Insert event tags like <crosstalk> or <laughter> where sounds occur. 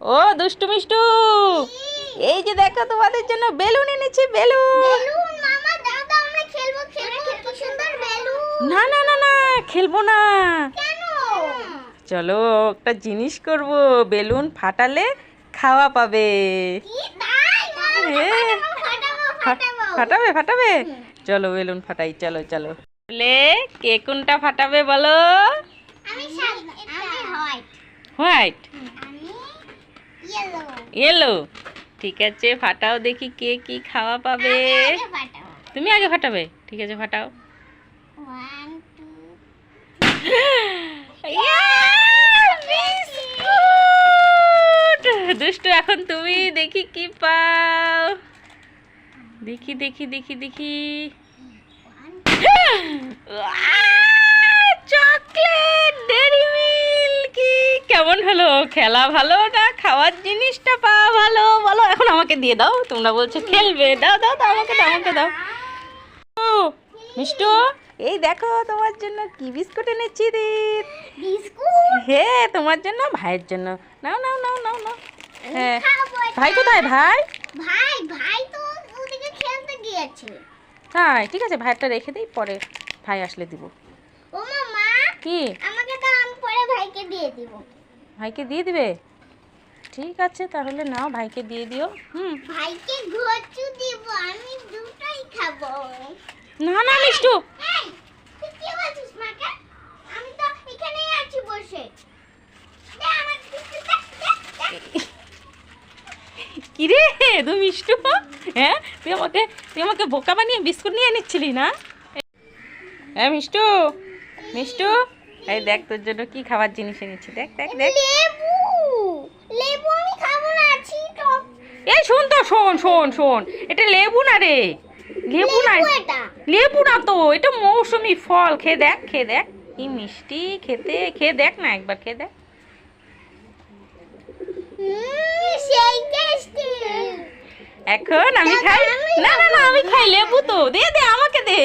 ও দুষ্টু মিষ্টু। এই যে দেখো তোমাদের জন্য বেলুন এনেছি বেলুন। না না না না খেলব না। চলো একটা জিনিস করব বেলুন ফাটালে খাওয়া পাবে। ফাটাবো ফাটাবো চলো বেলুন ফাটাই চলো চলো। বলে কে কোনটা ফাটাবে বলো? হোয়াইট। ইয়েলো ঠিক আছে ফাটাও দেখি কে কি খাওয়া পাবে। তুমি আগে ফাটাবে। ঠিক আছে ফাটাও। <laughs> দুষ্টু এখন তুমি দেখি কি পাও। দেখি দেখি দেখি দেখি। <laughs> কেমন হলো? খেলা ভালো না? খাওয়ার জিনিসটা পাওয়া ভালো? বলো এখন আমাকে দিয়ে দাও। তোমরা বলছো খেলবে। দাও দাও দাও আমাকে দাও আমাকে দাও। ও, মিষ্টু এই দেখো তোমার জন্য কি বিস্কুট এনেছি দিদ বিস্কুট? হে তোমার জন্য ভাইয়ের জন্য। নাও নাও নাও নাও নাও। হ্যাঁ। ভাই কোথায় ভাই? ভাই ভাই তো ওদিকে খেলতে গিয়েছে। তাই ঠিক আছে ভাইয়েরটা রেখে দিই পরে ভাই আসলে দিব। ও মামা কি? আমাকে তো আমি পরে ভাইকে দিয়ে দিব। ভাইকে দিয়ে দিবে? ঠিক আছে তাহলে নাও ভাইকে দিয়ে দিও। হুম। ভাইকে ঘচু দিব আমি দুটোই খাব। না না মিষ্টু। এই তুই কি বলছিস মাকে? আমি তো এখানেই আছি বসে। দে আমার বিস্কুটটা, দে, দে। কি রে তুই মিষ্টু? হ্যাঁ তুই আমাকে তুই আমাকে বোকা বানিয়ে বিস্কুট নিয়ে নিচ্ছিলি না? হ্যাঁ মিষ্টু মিষ্টু। এই দেখ তোর জন্য কি খাবার জিনিস এনেছি দেখ দেখ দেখ। লেবু লেবু আমি খাব না তো এই শোন তো শোন শোন শোন এটা লেবু না রে লেবু না লেবু না তো এটা মৌসুমি ফল খেয়ে দেখ খেয়ে দেখ কি মিষ্টি খেতে খেয়ে দেখ না একবার খেয়ে দেখ। এখন আমি খাই না না না আমি খাই লেবু তো দে দে আমাকে দে।